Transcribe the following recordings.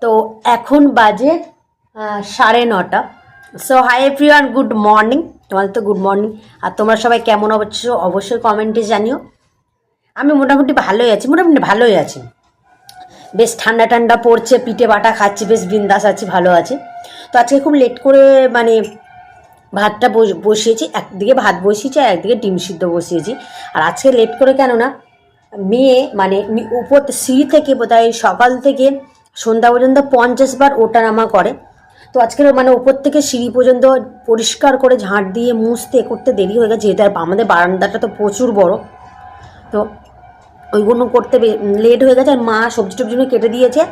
তো এখন বাজে সাড়ে নটা। So hi everyone good morning তোমাদের তো গুড মর্নিং আর তোমরা সবাই কেমন অবশ্য অবশ্যই কমেন্টে জানিও। আমি মোটামুটি ভালোই আছি, মোটামুটি ভালোই আছি। বেশ ঠান্ডা ঠান্ডা পড়ছে, পিঠে বাটা খাচ্ছি, বেশ বিন্দাস আছি, ভালো আছি। তো আজকে খুব লেট করে মানে ভাতটা বস- বসিয়েছি। একদিকে ভাত বসিয়েছি আর একদিকে ডিম সিদ্ধ বসিয়েছি। আর আজকে লেট করে কেন না মেয়ে মানে উপর সিঁড়ি থেকে বোধহয় সকাল থেকে সন্ধ্যা পর্যন্ত পঞ্চাশ বার ওটা নামা করে। তো আজকের মানে উপর থেকে সিঁড়ি পর্যন্ত পরিষ্কার করে ঝাঁট দিয়ে মুছতে করতে দেরি হয়ে গেছে, যেহেতু আমাদের বারান্দাটা তো প্রচুর বড়। তো ওইগুলো করতে লেট হয়ে গেছে আর মা সবজি টবজি কেটে দিয়েছে।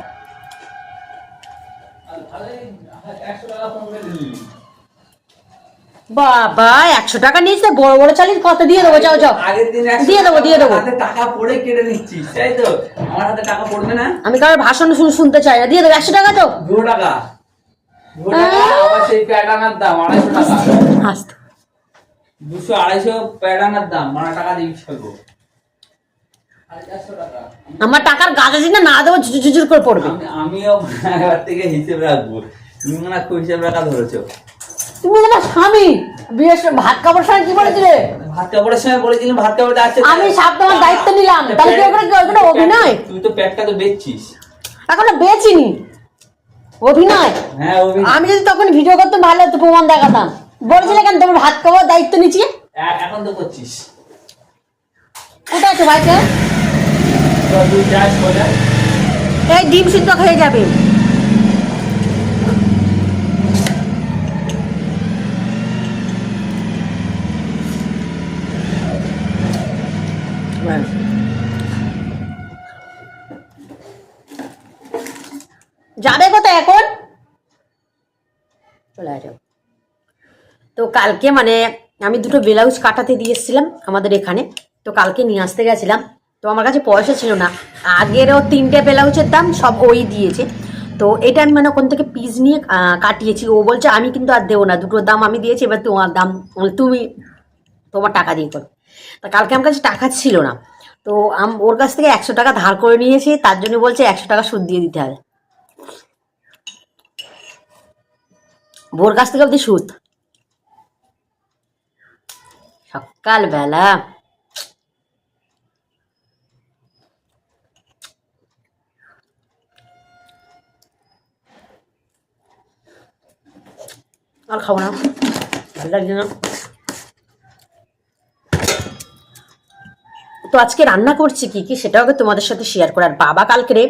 বাবা একশো টাকা নিয়েছে বড় বড় চালিয়ে কত দিয়ে দেবো যাও যাও। আগের দিন একশো দিয়ে দেবো দিয়ে দেবো। টাকা পড়ে কেটে নিচ্ছিস তাই তো? আমার হাতে টাকা পড়বে না? আমি কারোর ভাষণ শুন শুনতে চাই না। দিয়ে দেবো একশো টাকা তো। টাকা। সেই দাম আড়াইশো টাকা। দুশো আড়াইশো প্যাটার্নার দাম টাকা ছাড়বো আমার টাকার গাছে যদি না দেবো ঝুঝুর ঝুঝুর করে পড়বে। আমিও থেকে হিসেবে রাখব। তুমি হয় খুব হিসেব রাখা ধরেছো। তুমি তোমার স্বামী। বিয়ের সময় ভাত খাবার সময় কি বলেছিলে? ভাত সময় ভাত আসছে আমি সব তোমার দায়িত্ব নিলাম। তাহলে ওখানে ওখানে অভিনয়? তুই তো তো বেচছিস। এখনও বেচিনি। অভিনয়? হ্যাঁ অভি আমি যদি তখন ভিডিও করতাম ভালো হতো প্রমাণ দেখাতাম। বলেছিলে কেন তোমার ভাত খাওয়ার দায়িত্ব নিচ্ছি? এ- এখন তো করছিস। কোথায় আছে ভাইকে? এই ডিম সিদ্ধ হয়ে যাবে। যাবে কোথায় এখন? তো কালকে মানে আমি দুটো ব্লাউজ কাটাতে দিয়ে এসেছিলাম আমাদের এখানে। তো কালকে নিয়ে আসতে গেছিলাম। তো আমার কাছে পয়সা ছিল না। আগেরও তিনটে ব্লাউজের দাম সব ওই দিয়েছে। তো এটা আমি মানে ওখান থেকে পিস নিয়ে কাটিয়েছি। ও বলছে, আমি কিন্তু আর দেবো না। দুটোর দাম আমি দিয়েছি, এবার তোমার দাম মানে তুমি তোমার টাকা দিয়ে করো। তা কালকে আমার কাছে টাকা ছিল না। তো আম- ওর কাছ থেকে একশো টাকা ধার করে নিয়েছি। তার জন্য বলছে, একশো টাকা সুদ দিয়ে দিতে হবে। বোর কাছ থেকে অব্দি সুদ। সকালবেলা। আর খাব না। ভালো লাগছে না। তো আজকে রান্না করছি কি কি সেটাও তোমাদের সাথে শেয়ার করার। বাবা কালকে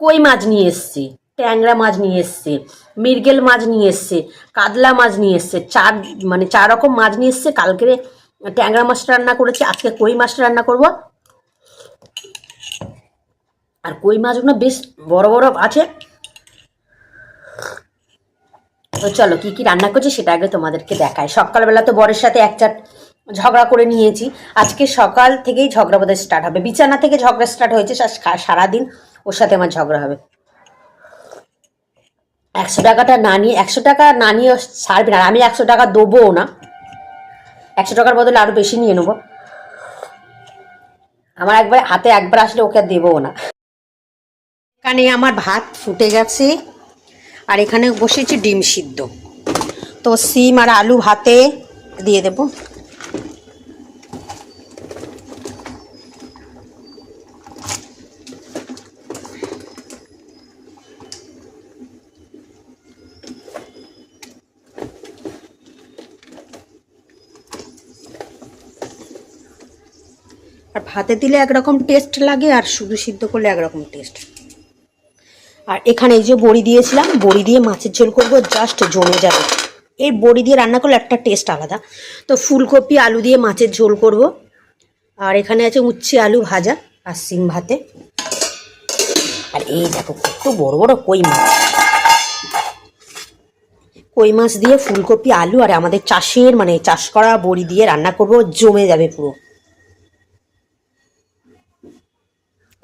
কই মাছ নিয়ে এসছে? ট্যাংরা মাছ নিয়ে এসছে মিরগেল মাছ নিয়ে এসছে, কাতলা মাছ নিয়ে এসছে, চার মানে চার রকম মাছ নিয়ে এসছে। কালকে ট্যাংরা মাছটা রান্না করেছি, আজকে কই মাছটা রান্না করব? আর কই মাছগুলো বেশ বড় বড় আছে। তো চলো, কি কি রান্না করছি সেটা আগে তোমাদেরকে দেখাই। সকালবেলা তো বরের সাথে এক চাট ঝগড়া করে নিয়েছি। আজকে সকাল থেকেই ঝগড়া বোধহয় স্টার্ট হবে। বিছানা থেকে ঝগড়া স্টার্ট হয়েছে সারাদিন ওর সাথে আমার ঝগড়া হবে। একশো টাকাটা না নিয়ে, একশো টাকা না নিয়ে ছাড়বে না। আমি একশো টাকা দেবো না। একশো টাকার বদলে আরও বেশি নিয়ে নেব। আমার একবার হাতে একবার আসলে ওকে আর দেবো না। এখানে আমার ভাত ফুটে গেছে। আর এখানে বসেছি ডিম সিদ্ধ। তো সিম আর আলু ভাতে দিয়ে দেব। আর ভাতে দিলে একরকম টেস্ট লাগে, আর শুধু সিদ্ধ করলে একরকম টেস্ট আর এখানে এই যে বড়ি দিয়েছিলাম, বড়ি দিয়ে মাছের ঝোল করব জাস্ট জমে যাবে। এই বড়ি দিয়ে রান্না করলে একটা টেস্ট আলাদা। তো ফুলকপি, আলু দিয়ে মাছের ঝোল করব। আর এখানে আছে উচ্ছে আলু ভাজা আর সিম ভাতে। আর এই দেখো কত বড় বড় কই মাছ। কই মাছ দিয়ে ফুলকপি, আলু আর আমাদের চাষের মানে চাষ করা বড়ি দিয়ে রান্না করব, জমে যাবে পুরো।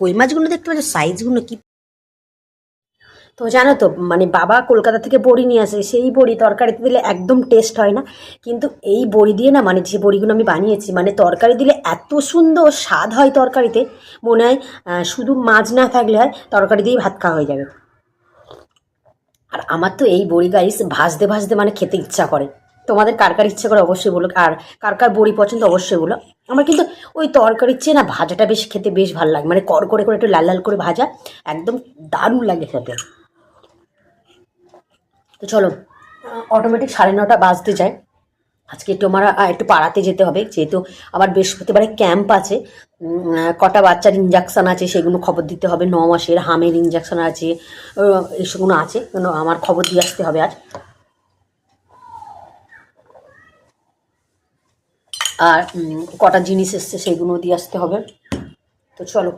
কই মাছগুলো দেখতে পাচ্ছ? সাইজগুলো কি? তো জানো তো মানে বাবা কলকাতা থেকে বড়ি নিয়ে আসে, সেই বড়ি তরকারিতে দিলে একদম টেস্ট হয় না। কিন্তু এই বড়ি দিয়ে না মানে যে বড়িগুলো আমি বানিয়েছি মানে তরকারি দিলে এত সুন্দর স্বাদ হয় তরকারিতে, মনে হয় শুধু মাছ না থাকলে হয়, তরকারি দিয়েই ভাত খাওয়া হয়ে যাবে। আর আমার তো এই বড়ি গাইস ভাজতে ভাজতে মানে খেতে ইচ্ছা করে। তোমাদের কার কার ইচ্ছা করে অবশ্যই বলো আর কার কার বড়ি পছন্দ অবশ্যই বলো। আমার কিন্তু ওই তরকারির চেয়ে না ভাজাটা বেশ খেতে বেশ ভালো লাগে। মানে কর করে করে একটু লাল লাল করে ভাজা, একদম দারুণ লাগে খেতে। তো চলো অটোমেটিক সাড়ে নটা বাজতে যায়। আজকে একটু আমার একটু পাড়াতে যেতে হবে। যেহেতু আবার বৃহস্পতিবারে ক্যাম্প আছে কটা বাচ্চার ইঞ্জেকশান আছে সেগুলো খবর দিতে হবে। ন মাসের হামের ইঞ্জেকশান আছে এসবগুলো আছে। কেন আমার খবর দিয়ে আসতে হবে আজ। আর কটা জিনিস এসছে সেগুলো দিয়ে আসতে হবে। তো চলো।